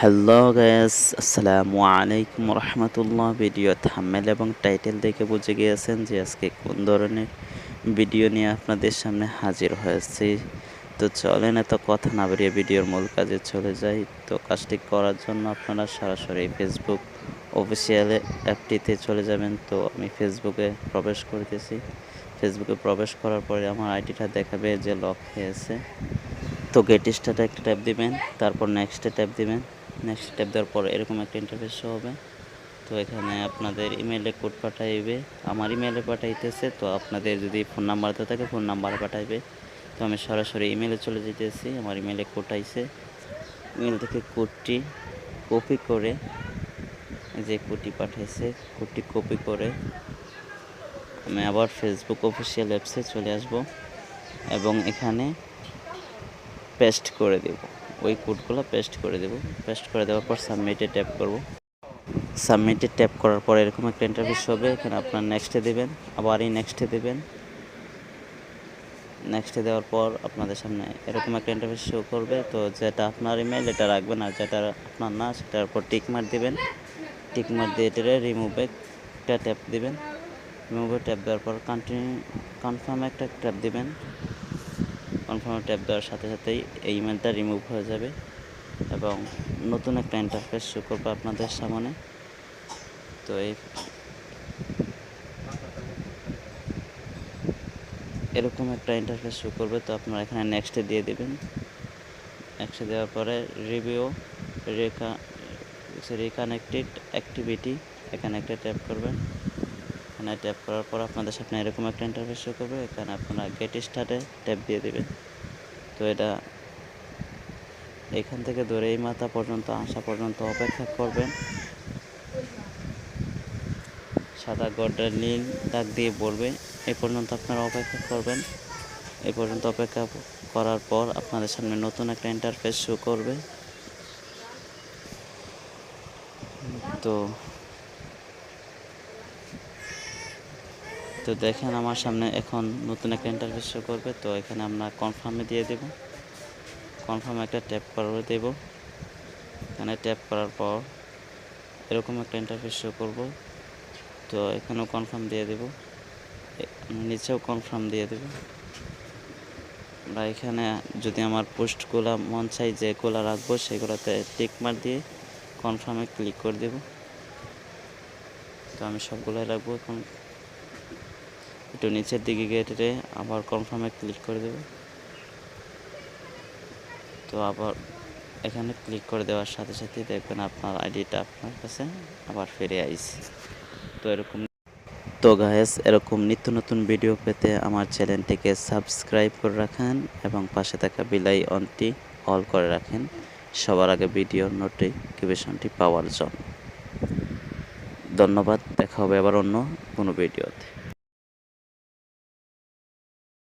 Hello guys আসসালামু আলাইকুম রহমতুল্লাহ ভিডিও থাম্মেল এবং টাইটেল দেখে বুঝে গিয়েছেন যে আজকে কোন ধরনের ভিডিও নিয়ে আপনাদের সামনে হাজির হয়েছি। তো চলেন এত কথা না বেরিয়ে ভিডিওর মূল কাজে চলে যাই। তো কাজটি করার জন্য আপনারা সরাসরি ফেসবুক অফিসিয়াল অ্যাপটিতে চলে যাবেন। তো আমি ফেসবুকে প্রবেশ করতেছি। ফেসবুকে প্রবেশ করার পরে আমার আইডিটা দেখাবে যে লক হয়েছে। তো গেট স্টার্টে একটা ট্যাপ দিবেন, তারপর নেক্সটে ট্যাপ দিবেন। নেক্সট ট্যাপ দেওয়ার পর এরকম একটা ইন্টারফেস হবে। তো এখানে আপনাদের ইমেলে কোড পাঠাইবে। আমার ইমেলে পাঠাইতেছে, তো আপনাদের যদি ফোন নাম্বারতে থাকে ফোন নাম্বারে পাঠাইবে। তো আমি সরাসরি ইমেলে চলে যেতেছি আমার ইমেলে কোড আইছে। ইমেল থেকে কোডটি কপি করে যে কোডটি পাঠাইছে কোডটি কপি করে আমি আবার ফেসবুক অফিসিয়াল অ্যাপসে চলে আসব এবং এখানে পেস্ট করে দেব। ওই কোডগুলো পেস্ট করে দেব। পেস্ট করে দেওয়ার পর সাবমিটে ট্যাপ করব। সাবমিটে ট্যাপ করার পর এরকম একটা ইন্টারফেস হবে, এখানে আপনার নেক্সটে দেবেন, আবার এই নেক্সটে দেবেন। নেক্সটে দেওয়ার পর আপনাদের সামনে এরকম একটা ইন্টারফেস শো করবে। তো যেটা আপনার ইমেল এটা রাখবেন, আর যেটা আপনার না, সেটার উপর টিক মার দিবেন। টিক মার দিয়ে এটারে রিমুভে একটা ট্যাপ দিবেন। রিমুভে ট্যাপ দেওয়ার পর কন্টিনিউ কনফার্ম একটা ট্যাপ দিবেন। কনফার্ম ট্যাপ দেওয়ার সাথে সাথেই এই ইমেলটা রিমুভ হয়ে যাবে এবং নতুন একটা ইন্টারফেস শো করবে আপনাদের সামনে। তো এই এরকম একটা ইন্টারফেস শো করবে, তো আপনারা এখানে নেক্সটে দিয়ে দেবেন। নেক্সটে দেওয়ার পরে রিভিউ রেখা রিকানেক্টেড অ্যাক্টিভিটি এখানে একটা ট্যাপ করবেন। এখানে ট্যাপ করার পর আপনাদের সামনে এরকম একটা ইন্টারফেস শো করবে, এখানে আপনারা গেট স্টার্টে ট্যাপ দিয়ে দেবেন। তো এটা এখান থেকে ধরে এই মাথা পর্যন্ত আসা পর্যন্ত অপেক্ষা করবেন। সাদা গডের নীল দাগ দিয়ে বলবে, এ পর্যন্ত আপনারা অপেক্ষা করবেন। এ পর্যন্ত অপেক্ষা করার পর আপনাদের সামনে নতুন একটা ইন্টারফেস শো করবে। তো তো দেখেন আমার সামনে এখন নতুন একটা ইন্টারফেস শো করবে, তো এখানে আমরা কনফার্মে দিয়ে দেব। কনফার্মে একটা ট্যাপ করে দেব। এখানে ট্যাপ করার পর এরকম একটা ইন্টারফেস শো করব। তো এখানেও কনফার্ম দিয়ে দেব। নিচেও কনফার্ম দিয়ে দেব। আমরা এখানে যদি আমার পোস্টগুলো মন চাই যেগুলো রাখব, সেগুলোতে টিক মার দিয়ে কনফার্মে ক্লিক করে দেব। তো আমি সবগুলোই রাখব এখন। একটু নিচের দিকে গেটে আবার কনফার্মে ক্লিক করে দেব। তো আবার এখানে ক্লিক করে দেওয়ার সাথে সাথে দেখবেন আপনার আইডিটা আপনার কাছে আবার ফিরে আইছে। তো এরকম তো গায়েস এরকম নিত্য নতুন ভিডিও পেতে আমার চ্যানেলটিকে সাবস্ক্রাইব করে রাখেন এবং পাশে থাকা বিলাই অনটি অল করে রাখেন। সবার আগে ভিডিওর নোটিফিকেশনটি পাওয়ার জন্য। ধন্যবাদ, দেখা হবে আবার অন্য কোনো ভিডিওতে